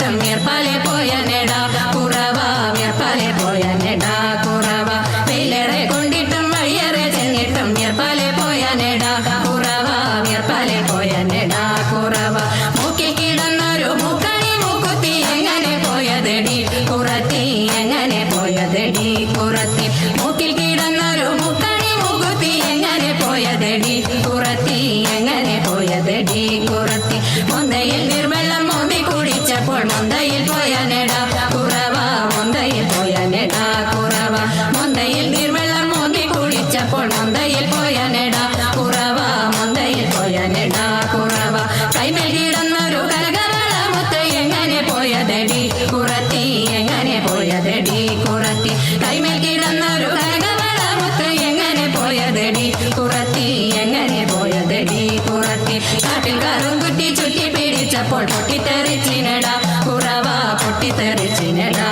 ചിത്തം എപ്പാലെ പോയ നെടാ പുറവാ എപ്പാലെ കെട്ടി കാട്ടിൽ കറുംകുട്ടി ചുറ്റി പിടിച്ചപ്പോൾ പൊട്ടിത്തെറിച്ചിനടാ കുറവാ പൊട്ടിത്തെറിച്ചിനടാ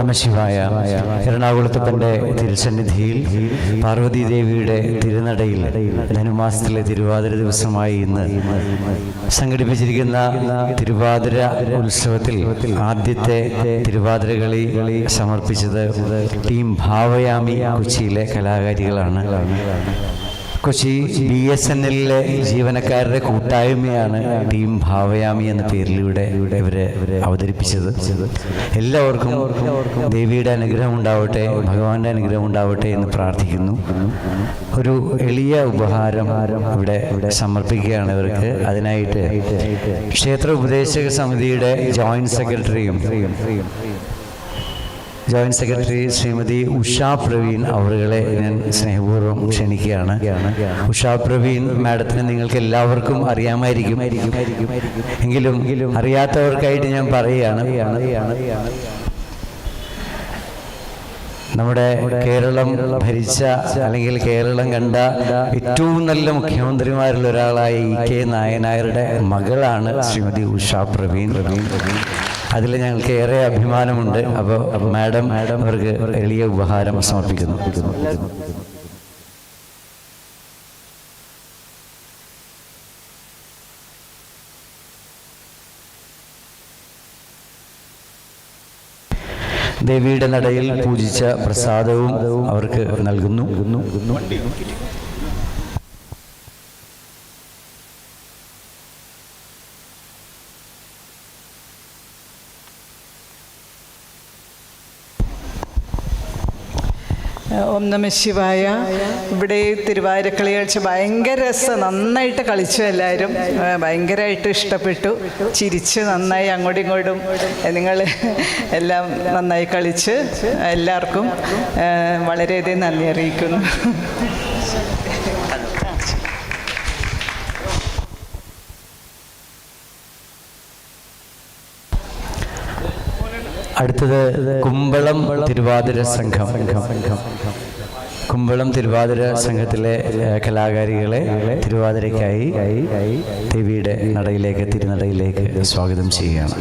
നമശിവായ എറണാകുളത്ത് തന്റെ തിരുസന്നിധിയിൽ പാർവതി ദേവിയുടെ തിരുനടയിൽ ധനുമാസത്തിലെ തിരുവാതിര ദിവസമായി ഇന്ന് സംഘടിപ്പിച്ചിരിക്കുന്ന തിരുവാതിര ഉത്സവത്തിൽ ആദ്യത്തെ തിരുവാതിര കളി സമർപ്പിച്ചത് ടീം ഭാവയാമി കൊച്ചിയിലെ കലാകാരികളാണ്. കൊച്ചി ബി എസ് എൻ എല്ലിലെ ജീവനക്കാരുടെ കൂട്ടായ്മയാണ് ടീം ഭാവയാമി എന്ന പേരിലൂടെ ഇവരെ അവതരിപ്പിച്ചത്. എല്ലാവർക്കും ദേവിയുടെ അനുഗ്രഹം ഉണ്ടാവട്ടെ ഭഗവാന്റെ അനുഗ്രഹം ഉണ്ടാവട്ടെ എന്ന് പ്രാർത്ഥിക്കുന്നു. ഒരു എളിയ ഉപഹാരം ഇവിടെ സമർപ്പിക്കുകയാണ് ഇവർക്ക്. അതിനായിട്ട് ക്ഷേത്ര ഉപദേശക സമിതിയുടെ ജോയിന്റ് സെക്രട്ടറിയും ജോയിന്റ് സെക്രട്ടറി ശ്രീമതി ഉഷാ പ്രവീൺ അവരുകളെ ഞാൻ സ്നേഹപൂർവം ക്ഷണിക്കുകയാണ്. ഉഷാ പ്രവീൺ മാഡത്തിന് നിങ്ങൾക്ക് എല്ലാവർക്കും അറിയാമായിരിക്കും. എങ്കിലും അറിയാത്തവർക്കായിട്ട് ഞാൻ പറയുകയാണ്. നമ്മുടെ കേരളം ഭരിച്ച അല്ലെങ്കിൽ കേരളം കണ്ട ഏറ്റവും നല്ല മുഖ്യമന്ത്രിമാരിൽ ഒരാളായ ഇ കെ നായനായരുടെ മകളാണ് ശ്രീമതി ഉഷാ പ്രവീൺ പ്രവീൺ. അതിൽ ഞങ്ങൾക്ക് ഏറെ അഭിമാനമുണ്ട്. അപ്പോൾ മാഡം മാഡം അവർക്ക് എളിയ ഉപഹാരം സമർപ്പിക്കുന്നു. ദേവിയുടെ നടയിൽ പൂജിച്ച പ്രസാദവും അവർക്ക് നൽകുന്നു. ഓം നമ ശിവായ. ഇവിടെ തിരുവാതിരക്കളി കളിച്ച് ഭയങ്കര രസം. നന്നായിട്ട് കളിച്ചു എല്ലാവരും. ഭയങ്കരമായിട്ട് ഇഷ്ടപ്പെട്ടു. ചിരിച്ച് നന്നായി അങ്ങോട്ടും ഇങ്ങോട്ടും നിങ്ങൾ എല്ലാം നന്നായി കളിച്ച് എല്ലാവർക്കും വളരെയധികം നന്ദി അറിയിക്കുന്നു. അടുത്തത് കുമ്പളം തിരുവാതിര സംഘം. കുമ്പളം തിരുവാതിര സംഘത്തിലെ കലാകാരികളെ തിരുവാതിരയ്ക്കായി ദേവിയുടെ നടയിലേക്ക് തിരുനടയിലേക്ക് സ്വാഗതം ചെയ്യുകയാണ്.